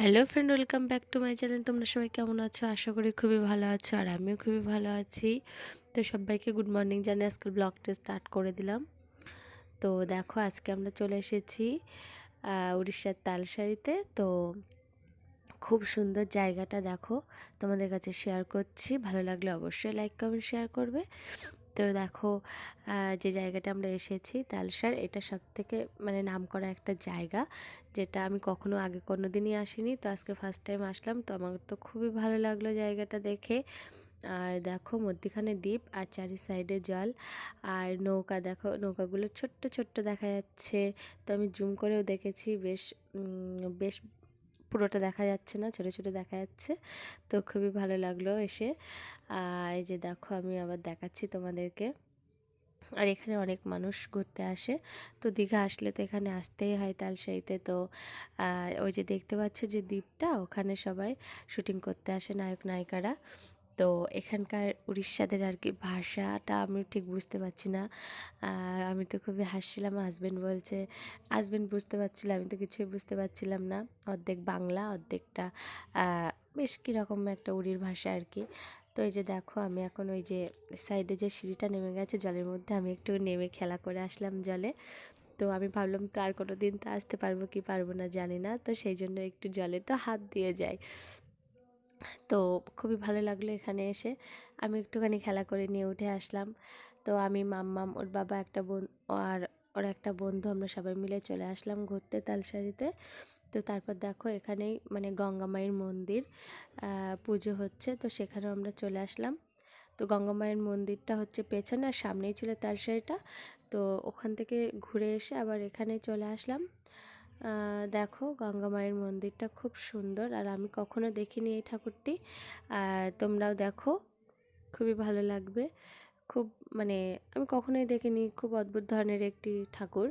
Hello friend welcome back to my channel তোমরা সবাই কেমন আছো? আশা করি খুবই ভালো আছো আর আমিও খুবই ভালো আছি। তো সবাইকে গুড মর্নিং জানিয়ে আজকাল ব্লগটা স্টার্ট করে দিলাম। তো দেখো, আজকে আমরা চলে এসেছি উড়িষ্যার তালসারিতে। তো খুব সুন্দর জায়গাটা দেখো, তোমাদের কাছে শেয়ার করছি। ভালো লাগলে অবশ্যই লাইক কমেন্ট শেয়ার করবে। তো দেখো যে জায়গাটা আমরা এসেছি তালসার, এটা সব থেকে মানে নাম করা একটা জায়গা যেটা আমি কখনো আগে কোনো দিনই আসিনি। তো আজকে ফার্স্ট টাইম আসলাম, তো আমার তো খুবই ভালো লাগল জায়গাটা দেখে। আর দেখো, মধ্যিখানে দ্বীপ আর চারি সাইডে জল। আর নৌকা, দেখো, নৌকাগুলো ছোট্ট ছোট্ট দেখা যাচ্ছে। তো আমি জুম করেও দেখেছি, বেশ বেশ পুরোটা দেখা যাচ্ছে না, ছোটো ছোটো দেখা যাচ্ছে। তো খুবই ভালো লাগল এসে। এই যে দেখো আমি আবার দেখাচ্ছি তোমাদেরকে। আর এখানে অনেক মানুষ ঘুরতে আসে। তো দীঘা আসলে তো এখানে আসতেই হয় তালসাইতে তো ওই যে দেখতে পাচ্ছ যে দ্বীপটা, ওখানে সবাই শুটিং করতে আসে নায়ক নায়িকারা তো এখানকার উড়িষ্যাদের আর কি ভাষাটা আমি ঠিক বুঝতে পারছি না। আমি তো খুবই হাসছিলাম হাজব্যান্ড বলছে হাজব্যান্ড বুঝতে পারছিল আমি তো কিছুই বুঝতে পারছিলাম না। অর্ধেক বাংলা, অর্ধেকটা বেশ কীরকম একটা উড়ির ভাষা আর কি। তো এই যে দেখো, আমি এখন ওই যে সাইডে যে সিঁড়িটা নেমে গেছে, জলের মধ্যে আমি একটু নেমে খেলা করে আসলাম জলে। তো আমি ভাবলাম, তো আর কোনো দিন তো আসতে পারব কি পারব না জানি না। তো সেই জন্য একটু জলে তো হাত দিয়ে যাই। তো খুবই ভালো লাগল এখানে এসে। আমি একটুখানি খেলা করে নিয়ে উঠে আসলাম। তো আমি মাম্মাম, ওর বাবা একটা বোন, আর ওর একটা বন্ধু আমরা সবাই মিলে চলে আসলাম ঘুরতে তালসারিতে তো তারপর দেখো এখানেই মানে গঙ্গা মায়ের মন্দির পুজো হচ্ছে। তো সেখানেও আমরা চলে আসলাম। তো গঙ্গা মায়ের মন্দিরটা হচ্ছে পেছনে, আর সামনেই ছিল তালসারিটা তো ওখান থেকে ঘুরে এসে আবার এখানে চলে আসলাম। দেখো গঙ্গা মায়ের মন্দিরটা খুব সুন্দর, আর আমি কখনো দেখিনি এই ঠাকুরটি। তোমরাও দেখো, খুবই ভালো লাগবে। খুব মানে আমি কখনোই দেখিনি, খুব অদ্ভুত ধরনের একটি ঠাকুর।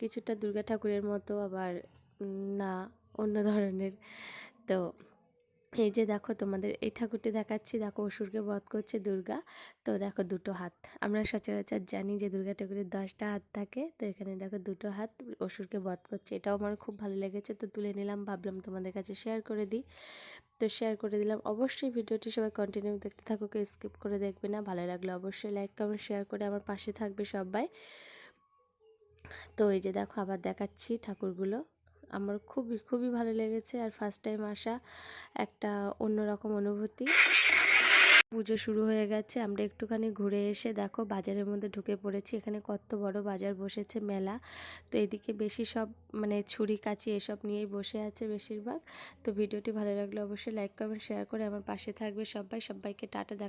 কিছুটা দুর্গা ঠাকুরের মতো, আবার না, অন্য ধরনের। তো এই যে দেখো তোমাদের, এই ঠাকুরটি দেখাচ্ছি। দেখো অসুরকে বধ করছে দুর্গা। তো দেখো দুটো হাত। আমরা সচরাচর জানি যে দুর্গা ঠাকুরের দশটা হাত থাকে। তো এখানে দেখো দুটো হাত অসুরকে বধ করছে। এটাও আমার খুব ভালো লেগেছে। তো তুলে নিলাম, ভাবলাম তোমাদের কাছে শেয়ার করে দিই। তো শেয়ার করে দিলাম। অবশ্যই ভিডিওটি সবাই কন্টিনিউ দেখতে থাকো, কেউ স্কিপ করে দেখবে না। ভালো লাগলে অবশ্যই লাইক কমেন্ট শেয়ার করে আমার পাশে থাকবে সবাই। তো এই যে দেখো আবার দেখাচ্ছি ঠাকুরগুলো। আমার খুবই খুবই ভালো লেগেছে আর ফার্স্ট টাইম আসা একটা অন্যরকম অনুভূতি। পুজো শুরু হয়ে গেছে, আমরা একটুখানি ঘুরে এসে দেখো বাজারের মধ্যে ঢুকে পড়েছি, এখানে কত বড় বাজার বসেছে মেলা। তো এদিকে বেশি সব মানে ছুরি, কাচি এসব নিয়েই বসে আছে বেশিরভাগ। তো ভিডিওটি ভালো লাগলে অবশ্যই লাইক কমেন্ট শেয়ার করে আমার পাশে থাকবে সবাই। সবাইকে টাটা, দেখা